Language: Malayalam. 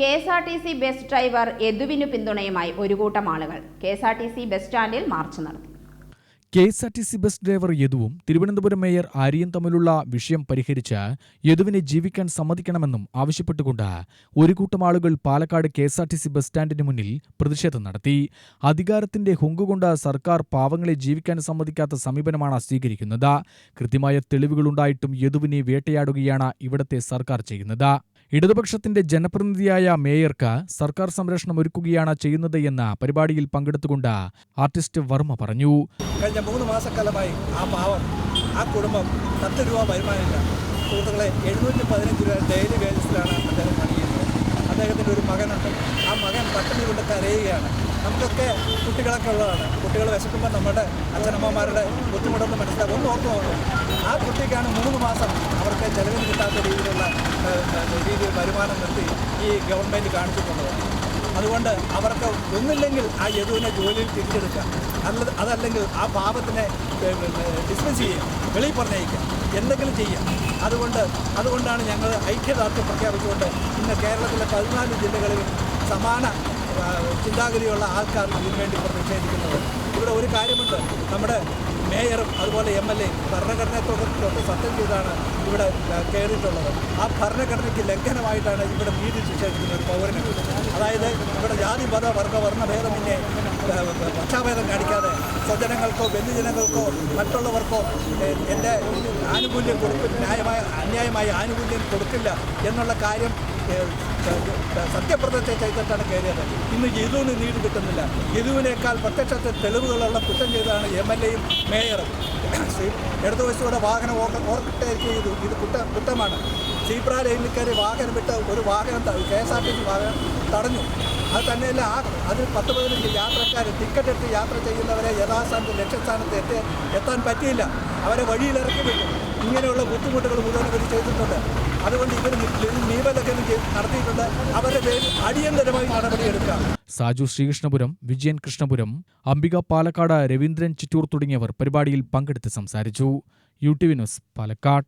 K S R T C bus driver യദുവിനു പിന്തുണയുമായി ഒരു കൂട്ടം ആളുകൾ. K S R T C bus സ്റ്റാൻഡിൽ മാർച്ച് നടത്തി. K S R T C bus driver യദുവും Thiruvananthapuram mayor ആര്യയും തമ്മിലുള്ള വിഷയം പരിഹരിച്ച് യദുവിനെ ജീവിക്കാൻ സമ്മതിക്കണമെന്നും ആവശ്യപ്പെട്ടുകൊണ്ട് ഒരു കൂട്ടം ആളുകൾ Palakkad K S R T C bus സ്റ്റാൻഡിന് മുന്നിൽ പ്രതിഷേധം നടത്തി. അധികാരത്തിന്റെ ഹുങ്കുകൊണ്ട് സർക്കാർ പാവങ്ങളെ ജീവിക്കാൻ സമ്മതിക്കാത്ത സമീപനമാണ് സ്വീകരിക്കുന്നത്. കൃത്യമായ തെളിവുകളുണ്ടായിട്ടും യദുവിനെ വേട്ടയാടുകയാണ് ഇവിടത്തെ സർക്കാർ ചെയ്യുന്നത്. ഇടതുപക്ഷത്തിന്റെ ജനപ്രതിനിധിയായ മേയർക്ക് സർക്കാർ സംരക്ഷണം ഒരുക്കുകയാണ് ചെയ്യുന്നത് എന്ന പരിപാടിയിൽ പങ്കെടുത്തുകൊണ്ട് ആർട്ടിസ്റ്റ് വർമ്മ പറഞ്ഞു. കഴിഞ്ഞ മൂന്ന് മാസക്കാലമായി ആ പാവം ആ കുടുംബം പത്ത് രൂപ വരുമാനമില്ല. സുഹൃത്തുക്കളെ എഴുന്നൂറ്റി പതിനഞ്ച് രൂപ ഡെയിലി വേജസിലാണ് അദ്ദേഹം പണി ചെയ്യുന്നത് അദ്ദേഹത്തിന്റെ ഒരു മകനുണ്ട്. ആ മകൻ പട്ടിണി കൊണ്ട് കരയുകയാണ്. നമുക്കൊക്കെ കുട്ടികളൊക്കെ ഉള്ളതാണ്. കുട്ടികൾ വിശക്കുമ്പോൾ നമ്മുടെ അച്ഛനമ്മമാരുടെ ബുദ്ധിമുട്ടൊന്ന് മനസ്സിലാക്കും ഒന്ന് ഓർത്ത് ആ കുട്ടിക്കാണ് മൂന്ന് മാസം അവർക്ക് ചെലവിന് കിട്ടാത്ത രീതിയിലുള്ള രീതിയിൽ വരുമാനം നിർത്തി ഈ ഗവൺമെന്റ് കാണിച്ചിട്ടുള്ളത്. അതുകൊണ്ട് അവർക്ക് ഒന്നില്ലെങ്കിൽ ആ യദുവിനെ ജോലിയിൽ തിരിച്ചെടുക്കുക അല്ല അതല്ലെങ്കിൽ ആ പാപത്തിനെ ഡിസ്മിസ് ചെയ്യുക. വെളിയിൽ പറഞ്ഞയക്കുക. എന്തെങ്കിലും ചെയ്യാം അതുകൊണ്ട് അതുകൊണ്ടാണ് ഞങ്ങൾ ഐക്യദാർഢ്യം പ്രഖ്യാപിച്ചുകൊണ്ട് ഇന്ന് കേരളത്തിലെ പതിനാല് ജില്ലകളിൽ സമാന ചിന്താഗതിയുള്ള ആൾക്കാർ ഇതിനുവേണ്ടി പ്രതിഷേധിക്കുന്നത് ഇവിടെ ഒരു കാര്യമുണ്ട്. നമ്മുടെ മേയറും അതുപോലെ എം എൽ എ ഭരണഘടനയെ സത്യം ചെയ്താണ് ഇവിടെ കയറിയിട്ടുള്ളത് ആ ഭരണഘടനയ്ക്ക് ലംഘനമായിട്ടാണ് ഇവിടെ നീതി ശിക്ഷിക്കുന്നത് പൗരന്. അതായത് ഇവിടെ ജാതി മത വർഗ വർണഭേദമിന്നെ ആ, പക്ഷാഭേദം കാണിക്കാതെ സ്വജനങ്ങൾക്കോ ബന്ധുജനങ്ങൾക്കോ മറ്റുള്ളവർക്കോ എന്റെ ആനുകൂല്യം കൊടുക്കും ന്യായമായ അന്യായമായ ആനുകൂല്യം കൊടുക്കില്ല എന്നുള്ള കാര്യം സത്യപ്രദത്തെ ചെയ്തിട്ടാണ് കയറിയത്. ഇന്ന് യദുവിന് നീതി കിട്ടുന്നില്ല. യദുവിനേക്കാൾ പ്രത്യക്ഷത്തിൽ തെളിവുകളുള്ള കുറ്റം ചെയ്തതാണ് എം എൽ എയും മേയറും. ഇടതുവശത്തൂടെ വാഹനം ഓർക്ക- ഓർക്കട്ടെ ചെയ്തു. ഇത് കുറ്റ കുറ്റമാണ്. സീബ്ര ലൈനിൽ കയറി വാഹനം വിട്ട് ഒരു വാഹനം K S R T C വാഹനം തടഞ്ഞു. അത് തന്നെയല്ല ആ അതിൽ പത്ത് പതിനഞ്ച് യാത്രക്കാർ ടിക്കറ്റ് എടുത്ത് യാത്ര ചെയ്യുന്നവരെ യഥാസ്ഥാനത്ത് ലക്ഷ്യസ്ഥാനത്ത് എത്തി എത്താൻ പറ്റിയില്ല. അവരെ വഴിയിലിറക്കി വിട്ടു. ഇങ്ങനെയുള്ള ബുദ്ധിമുട്ടുകൾ മുഴുവൻ ഇവർ ചെയ്തിട്ടുണ്ട്. അതുകൊണ്ട് ഇവർ നിയമലംഘനം നടത്തിയിട്ടുണ്ട്. അവരുടെ പേരിൽ അടിയന്തരമായി നടപടിയെടുക്കാം. സാജു ശ്രീകൃഷ്ണപുരം വിജയൻ കൃഷ്ണപുരം അംബിക പാലക്കാട് രവീന്ദ്രൻ ചിറ്റൂർ തുടങ്ങിയവർ പരിപാടിയിൽ പങ്കെടുത്ത് സംസാരിച്ചു. U T V news Palakkad.